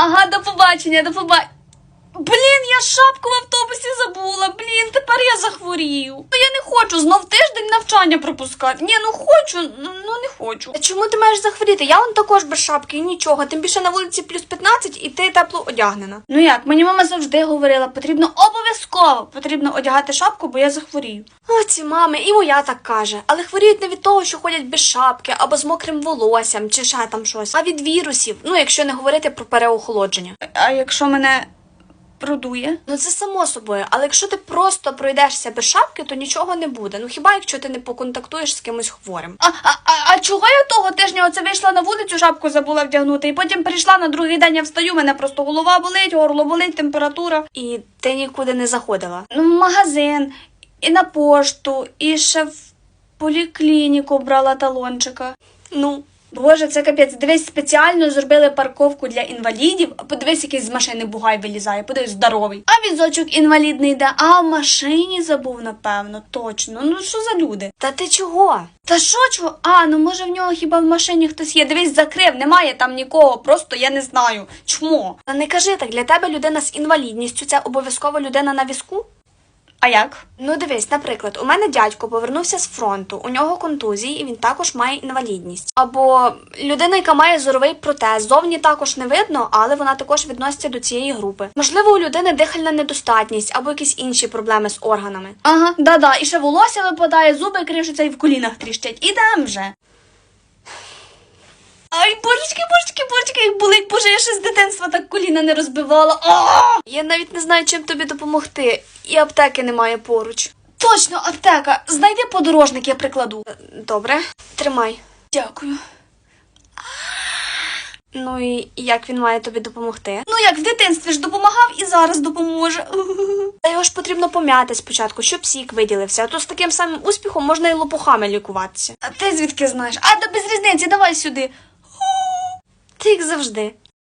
Ага, до побачення, до побачення. Блін, я шапку в автобусі забула. Захворію. Ну я не хочу знов тиждень навчання пропускати. Ні, ну хочу, ну, ну не хочу. Чому ти маєш захворіти? Я он також без шапки і нічого. Тим більше на вулиці плюс 15 і ти тепло одягнена. Ну як, мені мама завжди говорила, потрібно обов'язково потрібно одягати шапку, бо я захворію. О, ці мами, і моя так каже. Але хворіють не від того, що ходять без шапки або з мокрим волоссям, чи ще там щось, а від вірусів. Ну, якщо не говорити про переохолодження. А якщо мене продує? Ну це само собою, але якщо ти просто пройдешся без шапки, то нічого не буде. Ну хіба якщо ти не поконтактуєш з кимось хворим? А, а, а, а чого я того тижня оце вийшла на вулицю, шапку забула вдягнути, і потім прийшла на другий день, я встаю, мене просто голова болить, горло болить, температура. І ти нікуди не заходила. Ну, в магазин, і на пошту, і ще в поліклініку брала талончика. Ну, Боже, це капець. Дивись, спеціально зробили парковку для інвалідів. Подивись, якийсь з машини бугай вилізає, подивись, здоровий. А візочок інвалідний йде, а в машині забув, напевно, точно. Ну що за люди? та ти чого? Та що чого? А, ну може в нього хіба в машині хтось є? Дивись, закрив, немає там нікого, просто я не знаю. Чмо? Та не кажи так, для тебе людина з інвалідністю це обов'язково людина на візку? А як? Ну дивись, наприклад, у мене дядько повернувся з фронту, у нього контузії, і він також має інвалідність. Або людина, яка має зоровий протез, зовні також не видно, але вона також відноситься до цієї групи. Можливо, у людини дихальна недостатність або якісь інші проблеми з органами. Ага, да-да, і ще волосся випадає, зуби кришаться і в колінах тріщать. Ідем вже. Божечки, божечки, божечки, як болить, боже, я ще з дитинства так коліна не розбивала. А! Я навіть не знаю, чим тобі допомогти, і аптеки немає поруч. Точно, аптека. Знайди подорожник, я прикладу. Добре, тримай. Дякую. Ну і як він має тобі допомогти? Ну як в дитинстві ж допомагав і зараз допоможе. Та його ж потрібно пом'яти спочатку, щоб сік виділився, а то з таким самим успіхом можна і лопухами лікуватися. А ти звідки знаєш? А то без різниці, давай сюди. Ти як завжди.